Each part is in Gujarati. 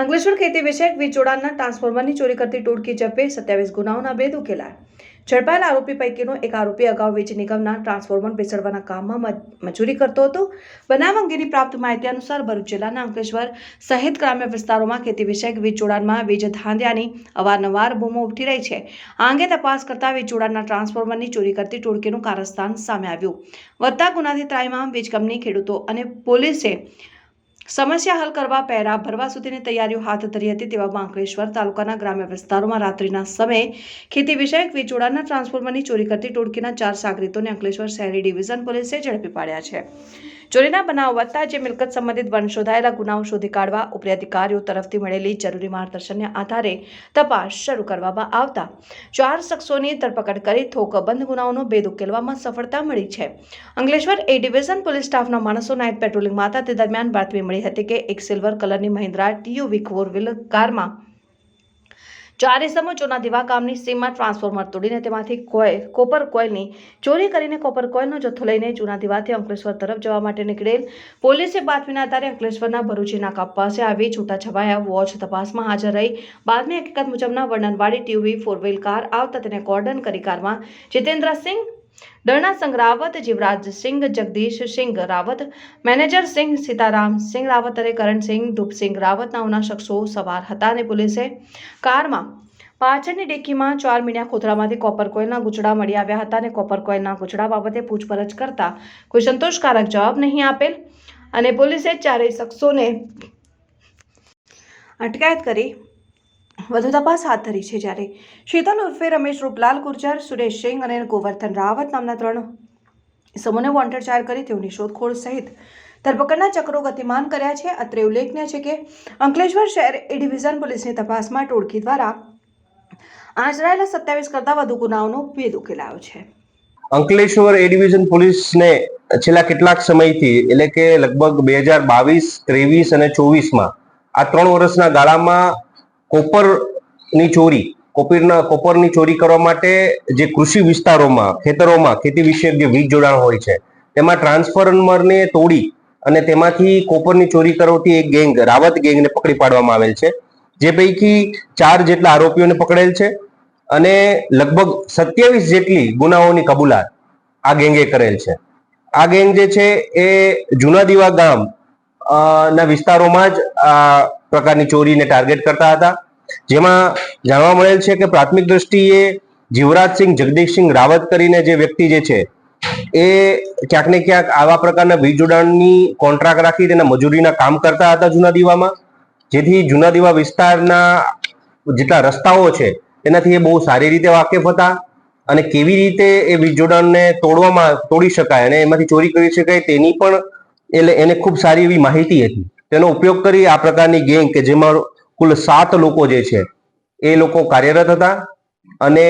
અંકલેશ્વર ખેતી વિષયક વીજ જોડાણના ટ્રાન્સફોર્મરની ચોરી કરતી ટોળકી ઝડપે સત્યાવીસ ગુનાઓના ભેદ ઉકેલાય. ઝડપાયેલા આરોપી પૈકીનો એક આરોપી અગાઉ વીજ નિગમના ટ્રાન્સફોર્મર બેસાડવાના કામમાં મજૂરી કરતો હતો. બનાવ અંગેની પ્રાપ્ત માહિતી અનુસાર ભરૂચ જિલ્લાના અંકલેશ્વર સહિત ગ્રામ્ય વિસ્તારોમાં ખેતી વિષયક વીજ જોડાણમાં વીજ ધાંધ્યાની અવારનવાર બૂમો ઉઠી રહી છે. આ અંગે તપાસ કરતા વીજ જોડાણના ટ્રાન્સફોર્મરની ચોરી કરતી ટોળકીનું કારસ્થાન સામે આવ્યું. વધતા ગુનાથી ત્રાયમાં વીજ કંપની ખેડૂતો અને પોલીસે સમસ્યા હલ કરવા પહેરા ભરવા સુધીની તૈયારીઓ હાથ ધરી હતી તેવામાં અંકલેશ્વર તાલુકાના ગ્રામ્ય વિસ્તારોમાં રાત્રિના સમયે ખેતી વિષયક વીજોડાના ટ્રાન્સફોર્મરની ચોરી કરતી ટોળકીના ચાર સાગરીતોને અંકલેશ્વર શહેરી ડિવિઝન પોલીસે ઝડપી પાડ્યા છે. ચોરીના બનાવ વધતા જે મિલકત સંબંધિત વન શોધાયેલા ગુનાઓ શોધી કાઢવા ઉપરી અધિકારીઓ તરફથી મળેલી જરૂરી માર્ગદર્શનને આધારે તપાસ શરૂ કરવામાં આવતા. ચાર શખ્સોની ધરપકડ કરી થોકબંધ ગુનાઓનો ભેદ ઉકેલવામાં સફળતા મળી છે. અંગલેશ્વર એ ડિવિઝન પોલીસ સ્ટાફના માણસો નાઇટ પેટ્રોલિંગમાં હતા તે દરમિયાન બાતમી મળી હતી કે એક સિલ્વર કલરની મહિન્દ્રા ટીયુવી ફોર વ્હીલર કારમાં ચાર ઇસમો દીવા કામની સીમમાં ટ્રાન્સફોર્મર તોડીને તેમાંથી કોય કોપર કોઇલની ચોરી કરીને કોપર કોઇલનો જથ્થો લઈને જૂના દીવાથી અંકલેશ્વર તરફ જવા માટે નીકળેલ પોલીસે બાતમીના આધારે અંકલેશ્વરના ભરૂચી નાકા પાસે આવી છૂટાછવાયા વોચ તપાસમાં હાજર રહી. બાદમી હકીકત મુજબના વર્ણનવાળી ટીવી ફોર વ્હીલ કાર આવતા તેને કોર્ડન કરી કારમાં જીતેન્દ્રસિંહ સિંહ રાવત જગદીશ સિંઘ રાવત મેનેજર સિંહ સીતારામ સિંહ રાવત અને કરણસિંહ ધૂપસિંહ રાવત નામના શખ્સો સવાર હતા અને પોલીસે કારમાં પાછળની ડેકીમાં ચાર મીડિયા ખોથરામાંથી કોપર કોઇલના ગુચડા મળી આવ્યા હતા અને કોપર કોઇલના ગુચડા બાબતે પૂછપરછ કરતા કોઈ સંતોષકારક જવાબ નહીં આપેલ અને પોલીસે ચારેય શખ્સોને અટકાયત કરી વધુ તપાસ હાથ ધરી છે જ્યારે શીતલ ઉર્ફે રમેશ રૂપલાલ, ગુર્જર, સુરેશ સિંઘ અને ગોવર્ધન રાવત નામના ત્રણ સમૂહને વોન્ટેડ જાહેર કરી તેઓની શોધખોળ સહિત ધરપકડના ચક્રો ગતિમાન કર્યા છે. અત્રે ઉલ્લેખનીય છે કે અંકલેશ્વર શહેર એ ડિવિઝન પોલીસની તપાસમાં ટોળકી દ્વારા આચરાયેલા સત્યાવીસ કરતાં વધુ ગુનાઓનો ભેદ ઉકેલાયો છે. અંકલેશ્વર એ ડિવિઝન પોલીસને છેલ્લા કેટલાક સમયથી એટલે કે લગભગ બે હજાર બાવીસ, ત્રેવીસ અને ચોવીસમાં આ ત્રણ વર્ષના ગાળામાં કોપરની ચોરી, કોપીરના, કોપરની ચોરી કરવા માટે જે કૃષિ વિસ્તારોમાં, ખેતરોમાં ખેતી વિષયક જે વીજ જોડાણ હોય છે, તેમાં ટ્રાન્સફોર્મરને તોડી અને તેમાંથી કોપરની ચોરી કરવાથી એક ગેંગ, રાવત ગેંગને પકડી પાડવામાં આવેલ છે. જે પૈકી ચાર જેટલા આરોપીઓને પકડેલ છે અને લગભગ સત્યાવીસ જેટલી ગુનાઓની કબૂલાત આ ગેંગે કરેલ છે. આ ગેંગ જે છે એ જૂના દીવા ગામ ના વિસ્તારોમાં જ પ્રકારની ચોરીને ટાર્ગેટ કરતા હતા. જેમાં જાણવા મળેલ છે કે પ્રાથમિક દ્રષ્ટિએ જીવરાજસિંહ જગદીશસિંહ રાવત કરીને જે વ્યક્તિ જે છે, એ ક્યાંક ને ક્યાંક આવા પ્રકારના વીજ જોડાણની કોન્ટ્રાક્ટ રાખી તેના મજૂરીના કામ કરતા હતા જૂના દીવામાં. જેથી જૂના દીવા વિસ્તારના જેટલા રસ્તાઓ છે, તેનાથી એ બહુ સારી રીતે વાકેફ હતા અને કેવી રીતે એ વીજ જોડાણને તોડવામાં, તોડી શકાય અને એમાંથી ચોરી કરી શકાય તેની પણ એટલે એને ખૂબ સારી એવી માહિતી હતી. તેનો ઉપયોગ કરી આ પ્રકારની ગેંગ કે જેમાં કુલ સાત લોકો જે છે, એ લોકો કાર્યરત હતા અને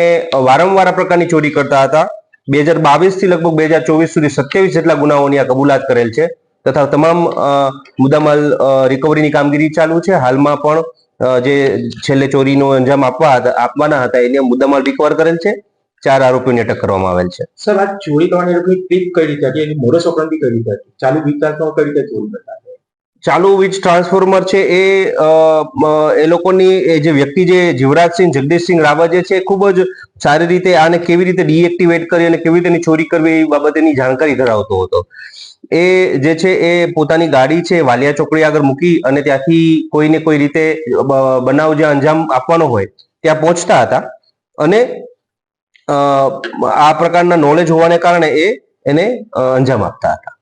વારંવાર આ પ્રકારની ચોરી કરતા હતા. બે હજાર બાવીસથી લગભગ બે હજાર ચોવીસ સુધી સત્યાવીસ જેટલા ગુનાઓની આ કબૂલાત કરેલ છે તથા તમામ મુદ્દામાલ રિકવરીની કામગીરી ચાલુ છે. હાલમાં પણ જે છેલ્લે ચોરીનો અંજામ આપવા આપવાના હતા એને મુદ્દામાલ રિકવર કરેલ છે. ચાર આરોપીઓને અટક કરવામાં આવેલ છે. સર, આ ચોરી કરવાની ટ્રીપ કઈ રીતે હતી? એની મોરસ ઓપરેન્ડી કઈ રીતે હતી? ચાલુ વિકાસમાં કઈ રીતે ચોરી કરતા ચાલુ વીજ ટ્રાન્સફોર્મર છે એ એ લોકોની, એ જે વ્યક્તિ જે જીવરાજસિંહ, જગદીશસિંહ રાવત જે છે ખૂબ જ સારી રીતે આને કેવી રીતે ડીએક્ટિવેટ કરી અને કેવી રીતે ચોરી કરવી એ બાબતેની જાણકારી ધરાવતો હતો. એ જે છે એ પોતાની ગાડી છે વાલિયા ચોકડી આગળ મૂકી અને ત્યાંથી કોઈને કોઈ રીતે બનાવ જે અંજામ આપવાનો હોય ત્યાં પહોંચતા હતા અને આ પ્રકારના નોલેજ હોવાને કારણે એ એને અંજામ આપતા હતા.